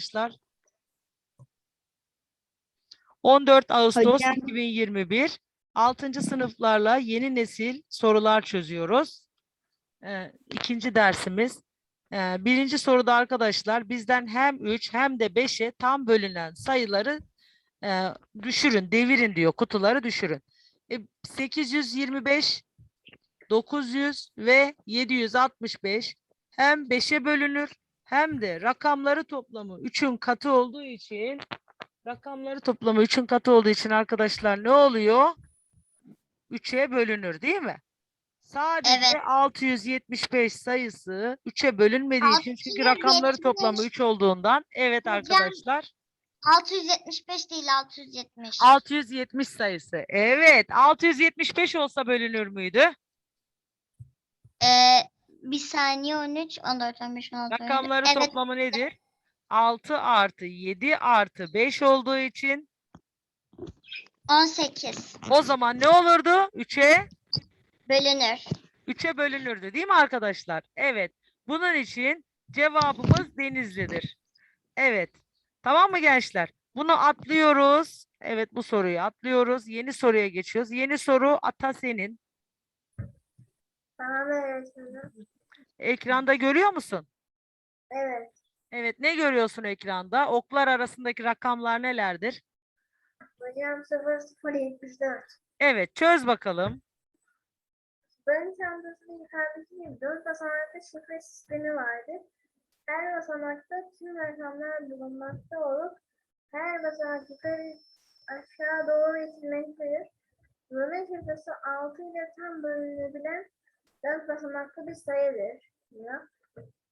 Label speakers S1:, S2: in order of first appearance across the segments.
S1: arkadaşlar? 14 Ağustos
S2: Hocam.
S1: 2021. 6. sınıflarla yeni nesil sorular çözüyoruz. Ee, ikinci dersimiz. Ee, birinci soruda arkadaşlar bizden hem 3 hem de 5'e tam bölünen sayıları e, düşürün, devirin diyor. Kutuları düşürün. E, 825, 900 ve 765 hem 5'e bölünür hem de rakamları toplamı 3'ün katı olduğu için rakamları toplamı 3'ün katı olduğu için arkadaşlar ne oluyor? 3'e bölünür değil mi? Sadece
S3: Evet.
S1: 675 sayısı 3'e bölünmediği için çünkü rakamları toplamı
S3: 675
S1: 3 olduğundan evet
S3: Hocam,
S1: arkadaşlar
S3: 675 değil 670.
S1: 670 sayısı. Evet 675 olsa bölünür müydü?
S3: Ee, bir saniye 13, 14, 15, 16, 17.
S1: Rakamları
S3: Evet,
S1: toplamı nedir? 6 artı 7 artı 5 olduğu için
S3: 18
S1: o zaman ne olurdu? 3'e
S3: bölünür.
S1: 3'e bölünürdü değil mi arkadaşlar? Evet. Bunun için cevabımız Denizli'dir. Evet. Tamam mı gençler? Bunu atlıyoruz. Evet bu soruyu atlıyoruz. Yeni soruya geçiyoruz. Yeni soru Ata senin.
S2: Tamam öğretmenim.
S1: Ekranda görüyor musun?
S2: Evet.
S1: Evet ne görüyorsun ekranda? Oklar arasındaki rakamlar nelerdir?
S2: Hocam 0074.
S1: Evet çöz bakalım.
S2: Bölüm çantasının yukarıdaki gibi dört basamaklı şifre sistemi vardır. Her basamakta tüm rakamlar bulunmakta olup her basamak yukarı aşağı doğru itilmektedir. Bunun şifresi 6 ile tam bölünebilen dört basamaklı bir sayıdır. Diyor.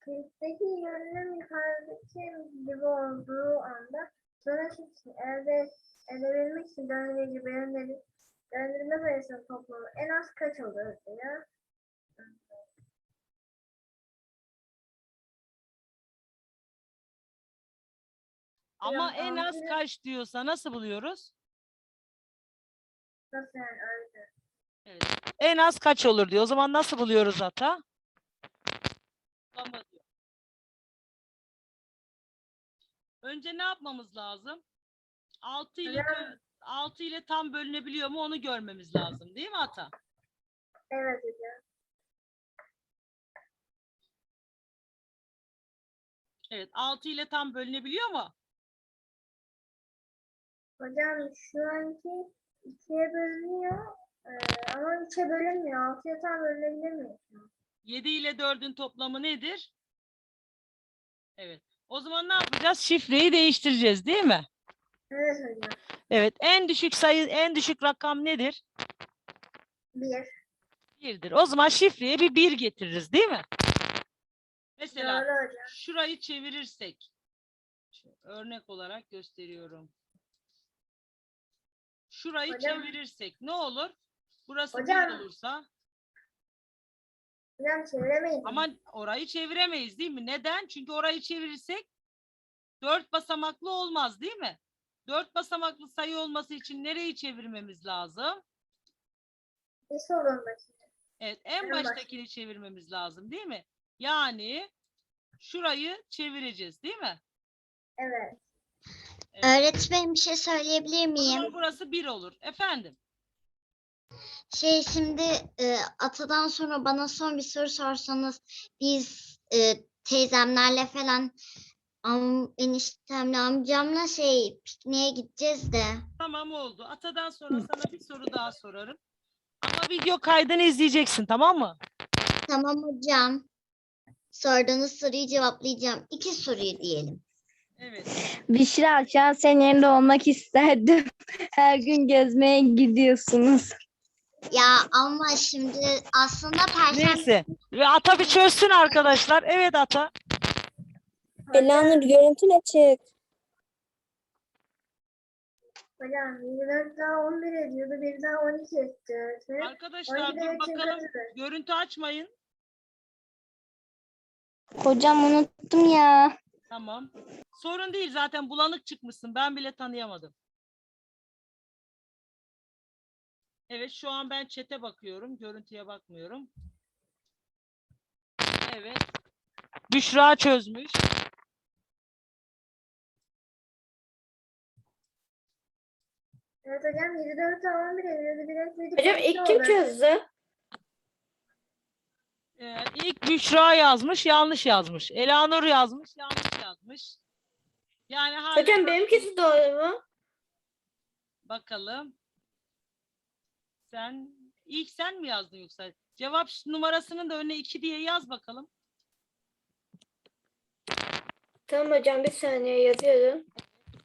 S2: Kilitdeki yönlem yukarıdaki gibi olduğu anda sonuç için elde edebilmek için döngücü bölümleri döndürme sayısının toplamı en az kaç olur diyor.
S1: Ama
S2: Hocam,
S1: en az
S2: altı-
S1: kaç diyorsa nasıl buluyoruz?
S2: Nasıl yani öyle?
S1: Evet. En az kaç olur diyor. O zaman nasıl buluyoruz Ata? Toplamı diyor. Önce ne yapmamız lazım? 6 ile böl- 6 ile tam bölünebiliyor mu onu görmemiz lazım, değil mi Ata?
S2: Evet hocam.
S1: Evet, 6 ile tam bölünebiliyor mu?
S2: Hocam şu anki ikiye bölünüyor eee, ama üçe bölünmüyor. Altıya tam bölünebilemiyor. şu an.
S1: 7 ile 4'ün toplamı nedir? Evet. O zaman ne yapacağız? Şifreyi değiştireceğiz, değil mi?
S2: Evet hocam.
S1: Evet. En düşük sayı, en düşük rakam nedir?
S2: Bir.
S1: Birdir. O zaman şifreye bir bir getiririz, değil mi? Mesela
S2: Doğru hocam.
S1: şurayı çevirirsek şu örnek olarak gösteriyorum. Şurayı
S2: Hocam.
S1: çevirirsek ne olur? Burası bir
S2: Hocam.
S1: olursa
S2: Hocam çeviremeyiz.
S1: ama orayı çeviremeyiz değil mi? Neden? Çünkü orayı çevirirsek dört basamaklı olmaz değil mi? Dört basamaklı sayı olması için nereyi çevirmemiz lazım?
S2: Bir sorun başı.
S1: Evet, en
S2: En baş-
S1: baştakini çevirmemiz lazım değil mi? Yani şurayı çevireceğiz değil mi?
S2: Evet.
S3: Öğretmenim bir şey söyleyebilir miyim?
S1: burası bir olur. Efendim?
S3: Şey şimdi e, atadan sonra bana son bir soru sorsanız biz e, teyzemlerle falan am, eniştemle amcamla şey pikniğe gideceğiz de.
S1: Tamam oldu. Atadan sonra sana bir soru daha sorarım. Ama video kaydını izleyeceksin tamam mı?
S3: Tamam hocam. Sorduğunuz soruyu cevaplayacağım. İki soruyu diyelim.
S1: Evet.
S4: Büşra şu an senin yerinde olmak isterdim. Her gün gezmeye gidiyorsunuz.
S3: Ya ama şimdi aslında perşembe
S1: Neyse. Ve Ata bir çözsün arkadaşlar. Evet Ata.
S5: Elanur görüntün açık.
S2: Hocam 24 daha 11 ediyordu. Bir daha 12 etti öğretmenim.
S1: Arkadaşlar
S2: 12
S1: dur bakalım. Görüntü açmayın.
S4: Hocam unuttum ya.
S1: Tamam. Sorun değil zaten bulanık çıkmışsın. Ben bile tanıyamadım. Evet şu an ben çete bakıyorum. Görüntüye bakmıyorum. Evet. Büşra çözmüş.
S2: Evet hocam 24 11 evrebilir.
S5: Hocam ilk kim çözdü?
S1: Ee, ilk Büşra yazmış, yanlış yazmış. Elanur yazmış, yanlış yazmış. Yani.
S5: Hocam benimkisi doğru mu?
S1: Bakalım. Sen ilk sen mi yazdın yoksa? Cevap numarasının da önüne 2 diye yaz bakalım.
S5: Tamam hocam bir saniye yazıyorum.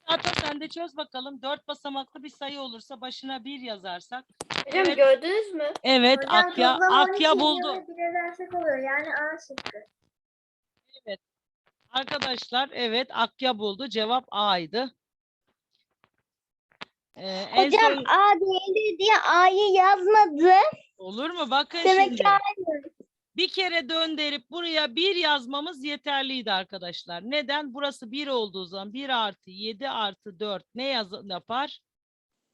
S1: Hatta sen de çöz bakalım. Dört basamaklı bir sayı olursa başına bir yazarsak.
S5: Hocam
S1: Evet.
S5: gördünüz mü?
S1: Evet
S2: Hocam
S1: Akya,
S2: toplam 12
S1: Akya buldu.
S2: yılı bir edersek oluyor. Yani A şıkkı.
S1: Arkadaşlar evet Akya buldu. Cevap A'ydı. Ee,
S4: Hocam
S1: son-
S4: A değildir diye A'yı yazmadı.
S1: olur mu? Bakın
S4: Demek
S1: şimdi. Bir kere dönderip buraya bir yazmamız yeterliydi arkadaşlar. Neden? Burası 1 olduğu zaman 1 artı 7 artı 4 ne yaz yapar?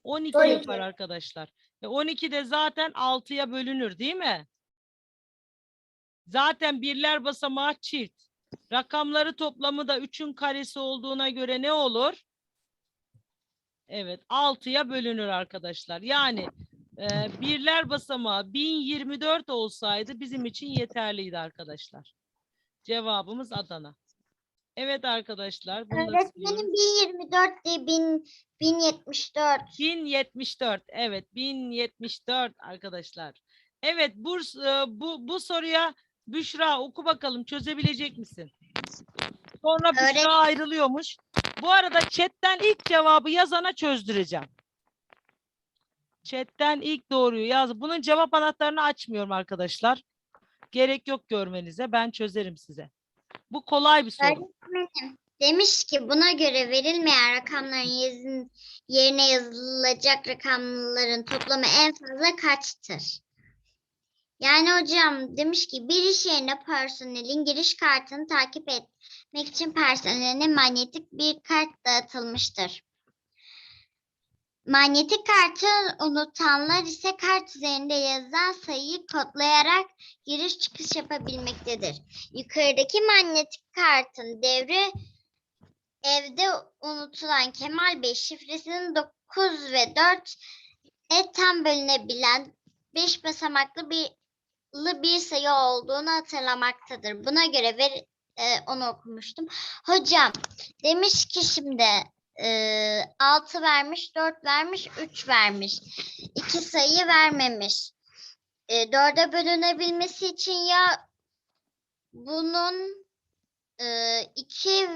S1: 12
S2: 12.
S1: yapar arkadaşlar. E 12 de zaten 6'ya bölünür değil mi? Zaten birler basamağı çift. Rakamları toplamı da 3'ün karesi olduğuna göre ne olur? Evet 6'ya bölünür arkadaşlar. Yani e, birler basamağı 1024 olsaydı bizim için yeterliydi arkadaşlar. Cevabımız Adana. Evet arkadaşlar. Bunu da.
S3: Öğretmenim 1024 değil 1000, 1074.
S1: 1074. Evet 1074 arkadaşlar. Evet burs, e, bu, bu soruya Büşra oku bakalım çözebilecek misin? Sonra Büşra
S3: Öğret-
S1: ayrılıyormuş. Bu arada chatten ilk cevabı yazana çözdüreceğim. Chatten ilk doğruyu yaz. Bunun cevap anahtarını açmıyorum arkadaşlar. Gerek yok görmenize. Ben çözerim size. Bu kolay bir soru.
S3: Demiş ki buna göre verilmeyen rakamların yazın, yerine yazılacak rakamların toplamı en fazla kaçtır? Yani hocam demiş ki bir iş yerine personelin giriş kartını takip etmek için personeline manyetik bir kart dağıtılmıştır. Manyetik kartı unutanlar ise kart üzerinde yazan sayıyı kodlayarak giriş çıkış yapabilmektedir. Yukarıdaki manyetik kartın devri evde unutulan Kemal Bey şifresinin 9 ve 4 e tam bölünebilen 5 basamaklı bir bir sayı olduğunu hatırlamaktadır. Buna göre ver, e, onu okumuştum. Hocam demiş ki şimdi e, 6 vermiş, 4 vermiş, 3 vermiş. 2 sayı vermemiş. E, 4'e bölünebilmesi için ya bunun e, 2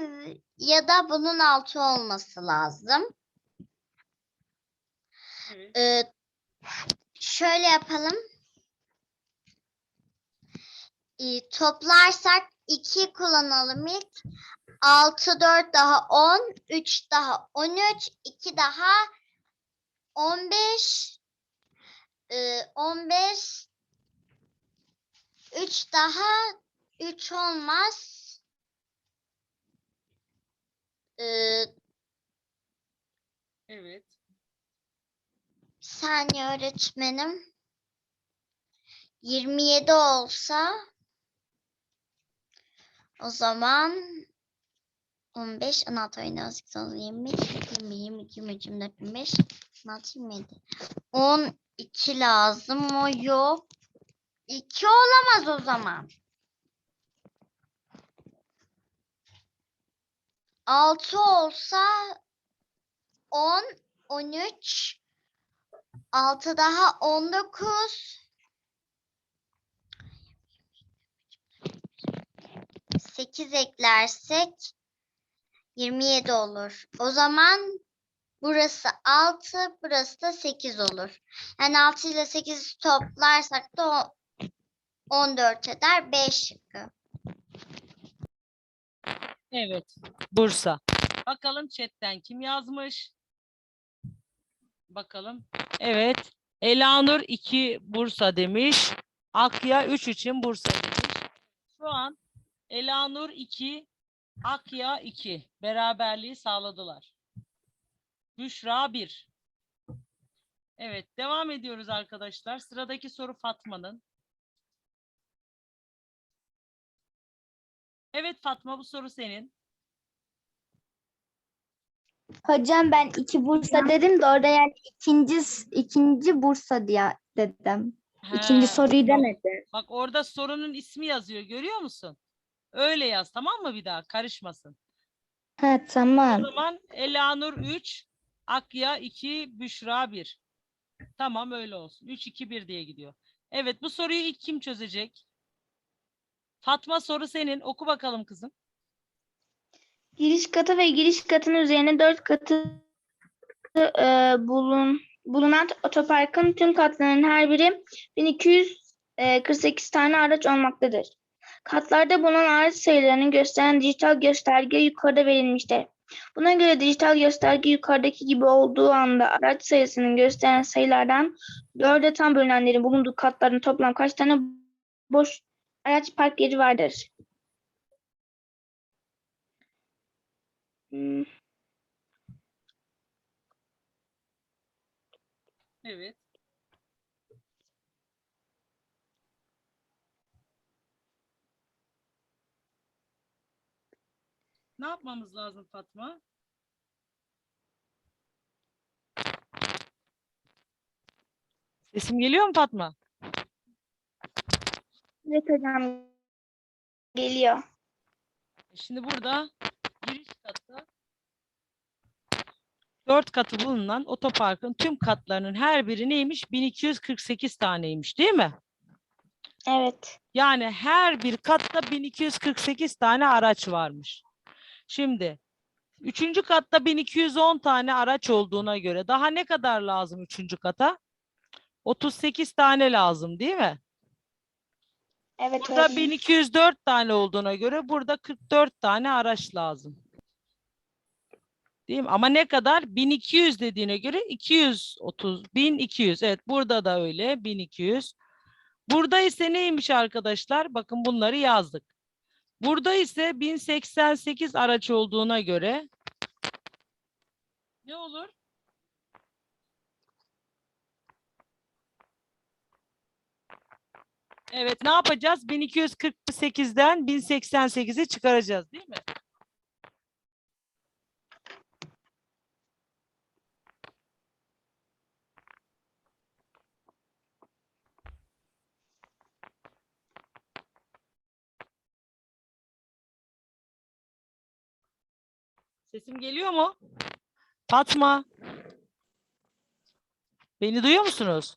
S3: ya da bunun 6 olması lazım.
S1: Evet.
S3: E, şöyle yapalım. E, toplarsak 2 kullanalım ilk. 6, 4 daha 10, 3 daha 13, 2 daha 15, e, 15, 3 daha 3 olmaz. E,
S1: Evet.
S3: saniye öğretmenim. 27 olsa o zaman 15, 16, 17, 18, 19, 20, 21, 22, 23, 24, 25, 26, 27. 12 lazım o yok. 2 olamaz o zaman. 6 olsa 10, 13, 6 daha 19, 8 eklersek 27 olur. O zaman burası 6, burası da 8 olur. Yani 6 ile 8'i toplarsak da o 14 eder. 5 şıkkı.
S1: Evet. Bursa. Bakalım chatten kim yazmış? Bakalım. Evet. Elanur 2 Bursa demiş. Akya 3 için Bursa demiş. Şu an Elanur 2, Akya 2. Beraberliği sağladılar. Büşra 1. Evet. Devam ediyoruz arkadaşlar. Sıradaki soru Fatma'nın. Evet Fatma bu soru senin.
S4: Hocam ben iki Bursa dedim de orada yani ikinci ikinci Bursa diye dedim. İkinci
S1: He,
S4: soruyu
S1: yok.
S4: demedim.
S1: Bak orada sorunun ismi yazıyor görüyor musun? Öyle yaz tamam mı bir daha karışmasın.
S4: Ha
S1: O
S4: tamam.
S1: zaman Elanur 3, Akya 2, Büşra 1. Tamam öyle olsun. 3, 2, 1 diye gidiyor. Evet bu soruyu ilk kim çözecek? Fatma soru senin. Oku bakalım kızım.
S4: Giriş katı ve giriş katının üzerine dört katı e, bulun, bulunan otoparkın tüm katlarının her biri 1248 tane araç olmaktadır. Katlarda bulunan araç sayılarını gösteren dijital gösterge yukarıda verilmiştir. Buna göre dijital gösterge yukarıdaki gibi olduğu anda araç sayısının gösteren sayılardan dörde tam bölünenlerin bulunduğu katların toplam kaç tane boş araç park yeri vardır? Hmm.
S1: Evet. Ne yapmamız lazım Fatma? Sesim geliyor mu Fatma?
S4: Evet hocam geliyor.
S1: Şimdi burada giriş katta dört katı bulunan otoparkın tüm katlarının her biri neymiş? 1248 taneymiş değil mi?
S4: Evet.
S1: Yani her bir katta 1248 tane araç varmış. Şimdi üçüncü katta 1210 tane araç olduğuna göre daha ne kadar lazım üçüncü kata? 38 tane lazım değil mi?
S4: Evet
S1: Burada
S4: hocam.
S1: 1204 tane olduğuna göre burada 44 tane araç lazım. Değil mi? Ama ne kadar? 1200 dediğine göre 230, 1200. Evet burada da öyle 1200. Burada ise neymiş arkadaşlar? Bakın bunları yazdık. Burada ise 1088 araç olduğuna göre ne olur? Evet ne yapacağız? 1248'den 1088'i çıkaracağız değil mi? Sesim geliyor mu? Fatma. Beni duyuyor musunuz?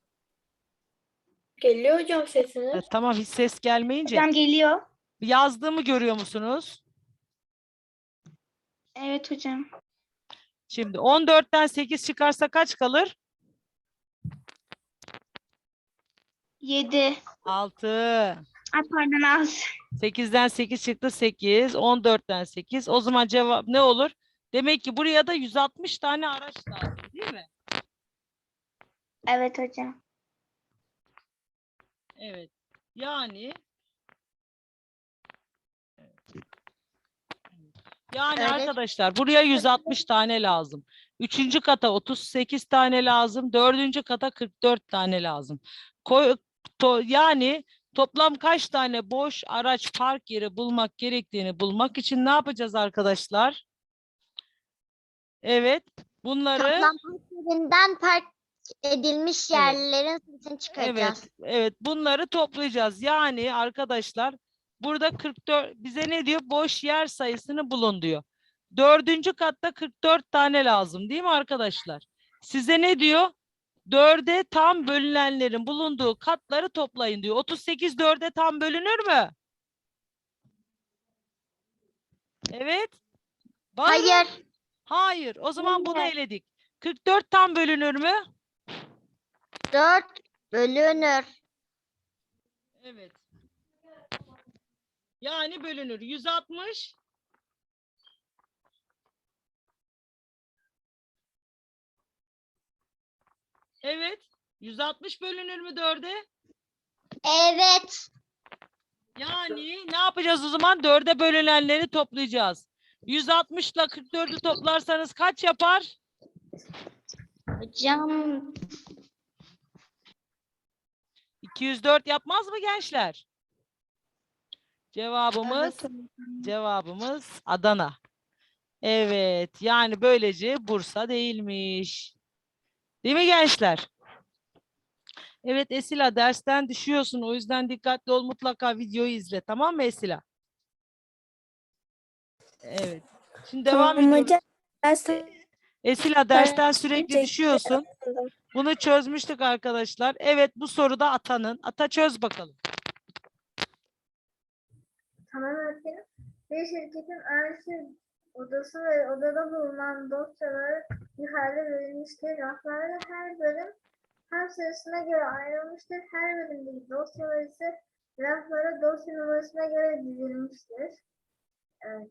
S5: Geliyor hocam sesiniz.
S1: Evet, tamam hiç ses gelmeyince.
S4: Hocam geliyor.
S1: Yazdığımı görüyor musunuz?
S4: Evet hocam.
S1: Şimdi 14'ten 8 çıkarsa kaç kalır?
S4: 7.
S1: 6.
S4: Ay pardon az.
S1: 8'den 8 çıktı 8. 14'ten 8. O zaman cevap ne olur? Demek ki buraya da 160 tane araç lazım değil mi?
S4: Evet hocam.
S1: Evet. Yani Yani
S3: Evet.
S1: arkadaşlar buraya 160 tane lazım. Üçüncü kata 38 tane lazım. Dördüncü kata 44 tane lazım. Koy, to- yani toplam kaç tane boş araç park yeri bulmak gerektiğini bulmak için ne yapacağız arkadaşlar? Evet. Bunları
S3: Toplam park yerinden park edilmiş yerlerin sayısını çıkaracağız.
S1: Evet, evet bunları toplayacağız. Yani arkadaşlar burada 44 bize ne diyor? Boş yer sayısını bulun diyor. Dördüncü katta 44 tane lazım değil mi arkadaşlar? Size ne diyor? Dörde tam bölünenlerin bulunduğu katları toplayın diyor. 38 dörde tam bölünür mü? Evet. Bağırın.
S3: Hayır.
S1: Hayır. O zaman bunu eledik. 44 tam bölünür mü?
S3: 4 bölünür.
S1: Evet. Yani bölünür. 160 Evet. 160 bölünür mü dörde?
S3: Evet.
S1: Yani ne yapacağız o zaman? Dörde bölünenleri toplayacağız. 160 ile 44'ü toplarsanız kaç yapar?
S3: Hocam
S1: 204 yapmaz mı gençler? Cevabımız cevabımız Adana. Evet. Yani böylece Bursa değilmiş. Değil mi gençler? Evet Esila dersten düşüyorsun. O yüzden dikkatli ol mutlaka videoyu izle. Tamam mı Esila? Evet. Şimdi devam
S5: Tamam
S1: ediyoruz.
S5: hocam. Dersten
S1: Esila dersten sürekli
S5: çekti.
S1: düşüyorsun. Bunu çözmüştük arkadaşlar. Evet bu soruda Ata'nın. Ata çöz bakalım.
S2: Tamam öğretmenim. Bir şirketin arşiv odası ve odada bulunan dosyalar yukarıda verilmiştir. Raflarda her bölüm hem sayısına göre ayrılmıştır. Her bölümdeki dosyalar ise raflara dosya numarasına göre dizilmiştir. Evet.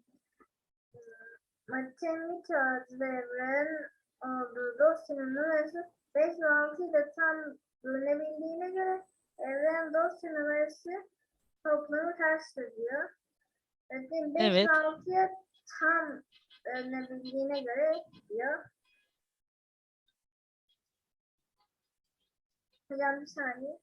S2: Matematik adlı evrenin olduğu dosyanın numarası 5 ve 6 ile tam bölünebildiğine göre evren dosya numarası toplamı kaçtır diyor. Öğretmenim 5
S1: Evet.
S2: ve 6'ya tam bölünebildiğine göre diyor. Hocam bir saniye.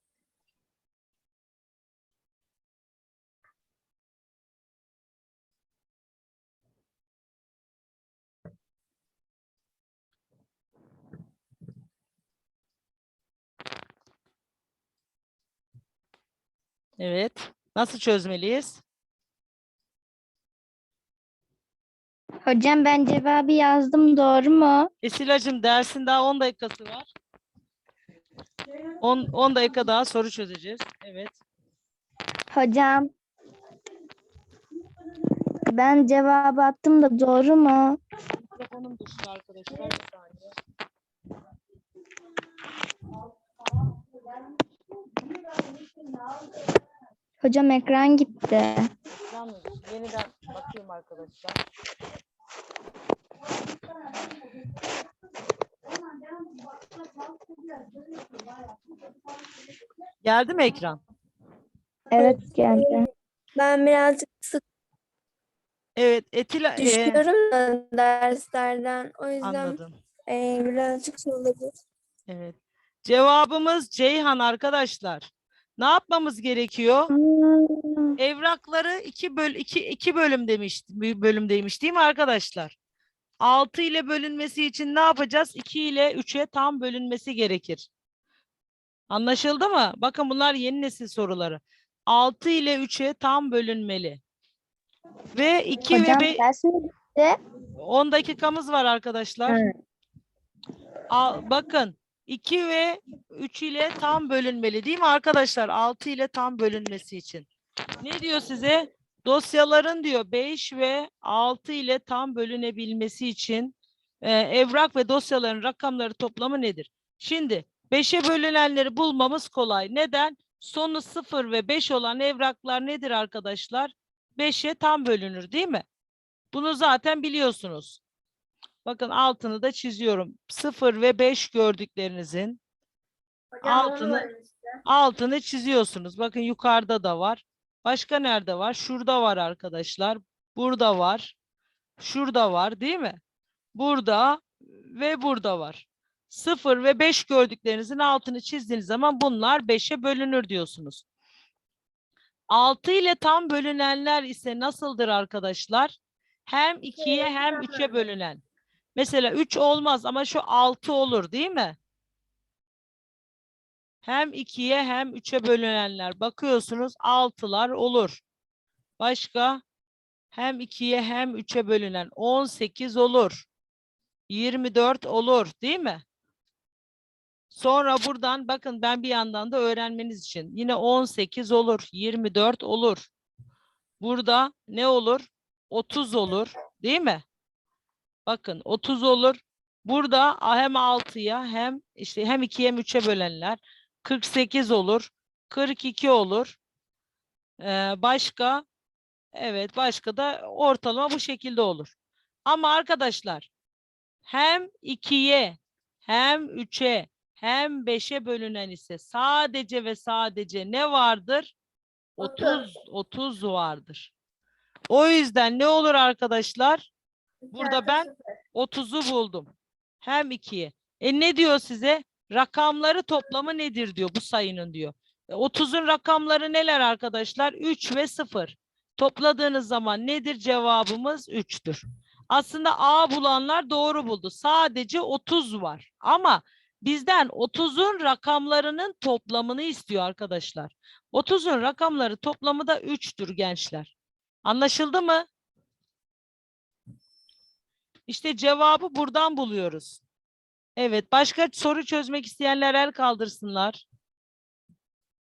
S1: Evet. Nasıl çözmeliyiz?
S4: Hocam ben cevabı yazdım doğru mu?
S1: Esilacığım dersin daha 10 dakikası var. 10, 10 dakika daha soru çözeceğiz. Evet.
S4: Hocam ben cevabı attım da doğru mu?
S1: Mikrofonum düştü arkadaşlar. Bir saniye.
S4: Hocam ekran gitti.
S1: Yeniden bakıyorum arkadaşlar. Geldi mi ekran?
S4: Evet geldi.
S5: ben birazcık sık
S1: Evet, Etila e,
S5: düşüyorum da derslerden. O yüzden
S1: anladım.
S5: e, birazcık olabilir.
S1: Evet. Cevabımız Ceyhan arkadaşlar. Ne yapmamız gerekiyor?
S4: Hmm,
S1: Evrakları iki böl iki, iki bölüm demiş bir bölümdeymiş değil mi arkadaşlar? 6 ile bölünmesi için ne yapacağız? 2 ile 3'e tam bölünmesi gerekir. Anlaşıldı mı? Bakın bunlar yeni nesil soruları. 6 ile 3'e tam bölünmeli. Ve 2 ve
S4: Hocam
S1: 5
S4: dersin
S1: 10 dakikamız var arkadaşlar. Al, bakın 2 ve 3 ile tam bölünmeli değil mi arkadaşlar? 6 ile tam bölünmesi için. Ne diyor size? Dosyaların diyor 5 ve 6 ile tam bölünebilmesi için e, evrak ve dosyaların rakamları toplamı nedir? Şimdi 5'e bölünenleri bulmamız kolay. Neden? Sonu 0 ve 5 olan evraklar nedir arkadaşlar? 5'e tam bölünür değil mi? Bunu zaten biliyorsunuz. Bakın altını da çiziyorum. 0 ve 5 gördüklerinizin
S2: Hocam
S1: Altını- altını çiziyorsunuz. Bakın yukarıda da var. Başka nerede var? Şurada var arkadaşlar. Burada var. Şurada var değil mi? Burada ve burada var. 0 ve 5 gördüklerinizin altını çizdiğiniz zaman bunlar 5'e bölünür diyorsunuz. 6 ile tam bölünenler ise nasıldır arkadaşlar? Hem 2'ye hem 3'e bölünen. Mesela 3 olmaz ama şu 6 olur değil mi? Hem 2'ye hem 3'e bölünenler. Bakıyorsunuz 6'lar olur. Başka? Hem 2'ye hem 3'e bölünen 18 olur. 24 olur değil mi? Sonra buradan bakın ben bir yandan da öğrenmeniz için yine 18 olur, 24 olur. Burada ne olur? 30 olur, değil mi? Bakın 30 olur. Burada hem 6'ya hem işte hem 2'ye hem 3'e bölenler 48 olur, 42 olur. Ee, başka evet başka da ortalama bu şekilde olur. Ama arkadaşlar hem 2'ye hem 3'e hem 5'e bölünen ise sadece ve sadece ne vardır? 30 30 vardır. O yüzden ne olur arkadaşlar? Burada ben
S2: artı sıfır.
S1: 30'u buldum. Hem 2'ye. E ne diyor size? Rakamları toplamı nedir diyor bu sayının diyor. E, 30'un rakamları neler arkadaşlar? 3 ve 0. Topladığınız zaman nedir cevabımız? 3'tür. Aslında A bulanlar doğru buldu. Sadece 30 var. Ama bizden 30'un rakamlarının toplamını istiyor arkadaşlar. 30'un rakamları toplamı da 3'tür gençler. Anlaşıldı mı? İşte cevabı buradan buluyoruz. Evet, başka soru çözmek isteyenler el kaldırsınlar.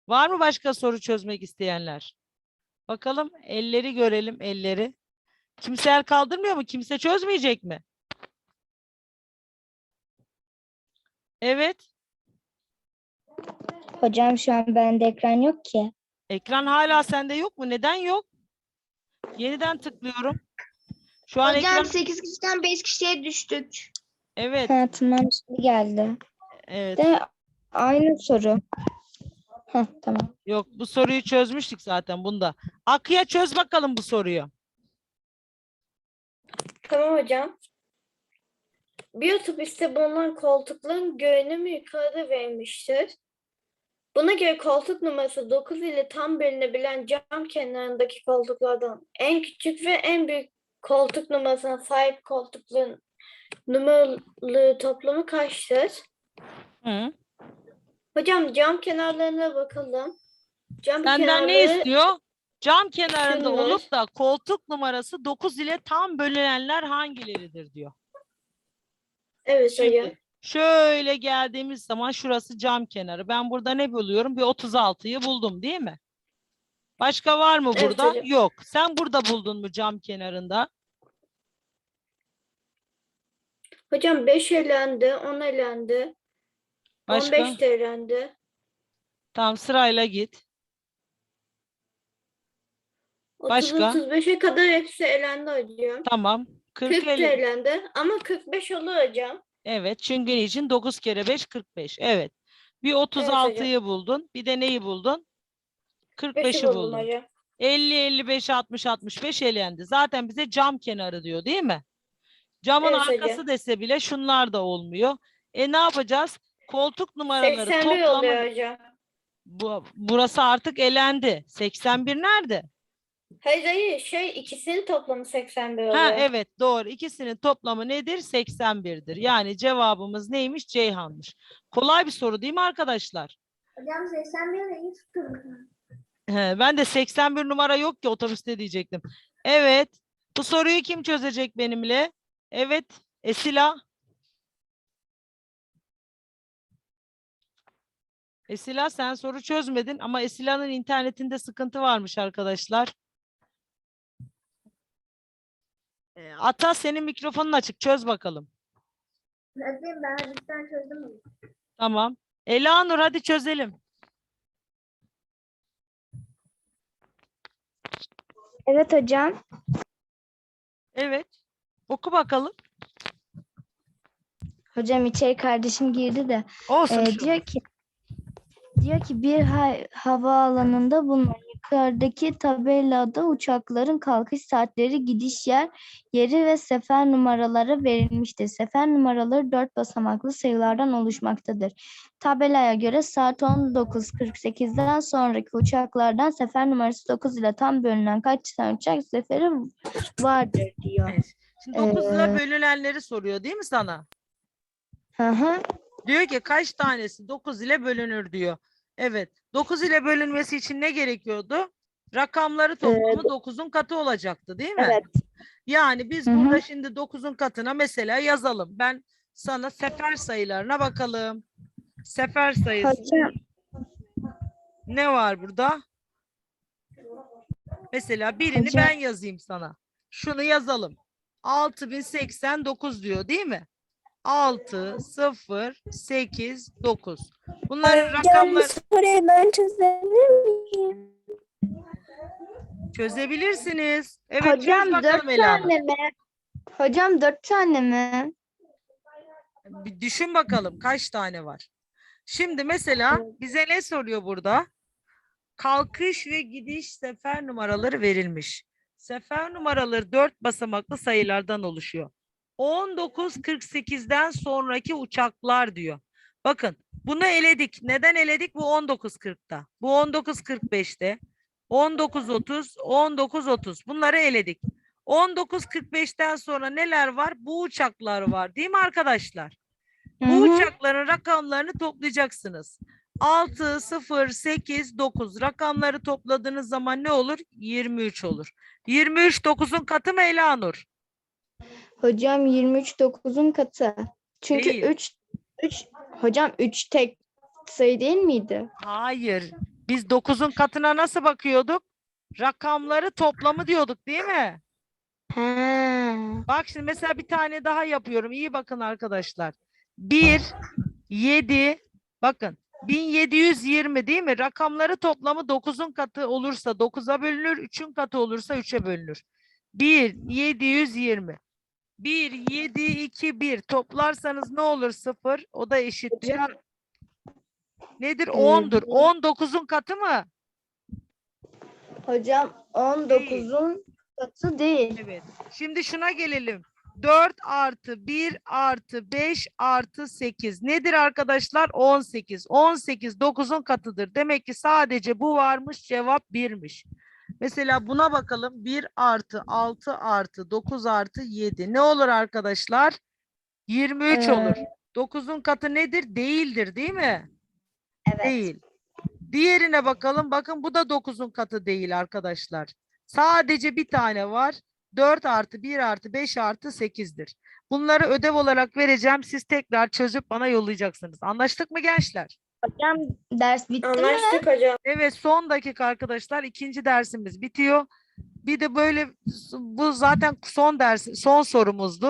S1: Var mı başka soru çözmek isteyenler? Bakalım elleri görelim elleri. Kimse el kaldırmıyor mu? Kimse çözmeyecek mi? Evet.
S4: Hocam şu an bende ekran yok ki.
S1: Ekran hala sende yok mu? Neden yok? Yeniden tıklıyorum. Şu an ekran
S4: 8 kişiden 5 kişiye düştük.
S1: evet,
S4: Ha, tamam şimdi geldi.
S1: evet.
S4: De aynı soru. Heh, tamam.
S1: Yok bu soruyu çözmüştük zaten bunda. Akıya çöz bakalım bu soruyu.
S6: Tamam hocam. Bir otobüste bulunan koltukların görünümü yukarıda verilmiştir. Buna göre koltuk numarası 9 ile tam bölünebilen cam kenarındaki koltuklardan en küçük ve en büyük koltuk numarasına sahip koltukların numaralı toplamı kaçtır?
S1: Hı.
S6: Hocam cam kenarlarına bakalım. Cam
S1: Senden ne
S6: kenarları-
S1: istiyor? Cam kenarında
S6: Şunlar.
S1: olup da koltuk numarası 9 ile tam bölünenler hangileridir diyor.
S6: Evet hocam.
S1: Şimdi şöyle geldiğimiz zaman şurası cam kenarı. Ben burada ne buluyorum? Bir 36'yı buldum değil mi? Başka var mı
S6: Evet
S1: burada?
S6: hocam.
S1: Yok. Sen burada buldun mu cam kenarında?
S6: Hocam 5 elendi, 10 elendi,
S1: Başka?
S6: 15 de elendi.
S1: Tamam sırayla git. Başka?
S6: 30-35'e kadar hepsi elendi hocam.
S1: Tamam. 40
S6: 40 da
S1: ele-
S6: elendi ama 45 olur hocam.
S1: Evet. Çünkü için 9 kere 5 45. Evet. Bir
S6: hocam.
S1: 36'yı buldun. Bir de neyi buldun?
S6: 5'i
S1: 45'i
S6: buldum
S1: buldun.
S6: hocam.
S1: 50, 55, 60, 65 elendi. Zaten bize cam kenarı diyor değil mi? Camın
S6: Evet hocam.
S1: arkası dese bile şunlar da olmuyor. E ne yapacağız? Koltuk numaraları
S6: 81
S1: toplamı
S6: oluyor hocam.
S1: bu, burası artık elendi. 81 nerede?
S6: Hayır hayır şey ikisinin toplamı 81 oluyor.
S1: Ha evet doğru. İkisinin toplamı nedir? 81'dir. Yani cevabımız neymiş? Ceyhan'mış. Kolay bir soru değil mi arkadaşlar?
S2: Hocam 81 de iyi.
S1: He, ben de 81 numara yok ki otobüste diyecektim. Evet. Bu soruyu kim çözecek benimle? Evet. Esila. Esila sen soru çözmedin ama Esila'nın internetinde sıkıntı varmış arkadaşlar. Ee, Ata senin mikrofonun açık. Çöz bakalım.
S2: Hadi ben hafiften çözdüm bunu.
S1: Tamam. Elanur hadi çözelim.
S4: Evet hocam.
S1: Evet. Oku bakalım.
S4: Hocam içeri kardeşim girdi de.
S1: Olsun. Şu.
S4: diyor ki diyor ki bir ha- havaalanında bulunan yukarıdaki tabelada uçakların kalkış saatleri, gidiş yer, yeri ve sefer numaraları verilmiştir. Sefer numaraları dört basamaklı sayılardan oluşmaktadır. Tabelaya göre saat 19.48'den sonraki uçaklardan sefer numarası 9 ile tam bölünen kaç tane uçak seferi vardır diyor.
S1: Evet. Şimdi 9 ile
S4: Ee,
S1: bölünenleri soruyor değil mi sana?
S4: Hı hı.
S1: Diyor ki kaç tanesi 9 ile bölünür diyor. Evet. 9 ile bölünmesi için ne gerekiyordu? Rakamları toplamı 9'un katı olacaktı değil mi?
S4: Evet.
S1: Yani biz
S4: Hı hı.
S1: burada şimdi 9'un katına mesela yazalım. Ben sana sefer sayılarına bakalım. Sefer sayısı
S4: Hocam
S1: ne var burada? Mesela birini
S4: Hocam.
S1: ben yazayım sana. Şunu yazalım. 6089 diyor değil mi? 6, 0, 8, 9. Bunların rakamları
S5: soruyu ben çözebilir miyim?
S1: çözebilirsiniz. Evet çöz
S4: hocam dört
S1: bakalım Ela.
S4: tane mi? Hocam dört tane mi?
S1: Bir düşün bakalım kaç tane var. Şimdi mesela bize ne soruyor burada? Kalkış ve gidiş sefer numaraları verilmiş. Sefer numaraları dört basamaklı sayılardan oluşuyor. 19.48'den sonraki uçaklar diyor. Bakın bunu eledik. Neden eledik? Bu 19.40'ta. Bu 19.45'te. 19.30, 19.30. Bunları eledik. 19.45'ten sonra neler var? Bu uçaklar var değil mi arkadaşlar?
S4: Hı
S1: Bu
S4: hı.
S1: uçakların rakamlarını toplayacaksınız. 6, 0, 8, 9 rakamları topladığınız zaman ne olur? 23 olur. 23 9'un katı mı Elanur?
S7: Hocam 23 9'un katı. Çünkü
S1: Değil.
S7: 3 3 hocam 3 tek sayı değil miydi?
S1: Hayır. Biz 9'un katına nasıl bakıyorduk? Rakamları toplamı diyorduk değil mi?
S7: He.
S1: Bak şimdi mesela bir tane daha yapıyorum. İyi bakın arkadaşlar. 1, 7, bakın 1720 değil mi? Rakamları toplamı 9'un katı olursa 9'a bölünür, 3'ün katı olursa 3'e bölünür. 1, 720. 1, 7, 2, 1 toplarsanız ne olur? 0. O da eşittir. Nedir?
S7: Ee,
S1: 10'dur.
S7: bu-
S1: 10 9'un katı mı?
S7: hocam 19'un katı değil.
S1: Evet. Şimdi şuna gelelim. 4 artı 1 artı 5 artı 8. Nedir arkadaşlar? 18. 18 9'un katıdır. Demek ki sadece bu varmış. Cevap 1'miş. Mesela buna bakalım. 1 artı 6 artı 9 artı 7. Ne olur arkadaşlar? 23 olur. 9'un katı nedir? Değildir değil mi?
S7: Evet.
S1: Değil. Diğerine bakalım. Bakın bu da 9'un katı değil arkadaşlar. Sadece bir tane var. 4 artı 1 artı 5 artı 8'dir. Bunları ödev olarak vereceğim. Siz tekrar çözüp bana yollayacaksınız. Anlaştık mı gençler?
S7: Hocam ders bitti mi?
S6: Anlaştık hocam.
S1: Evet son dakika arkadaşlar. ikinci dersimiz bitiyor. Bir de böyle bu zaten son ders son sorumuzdu.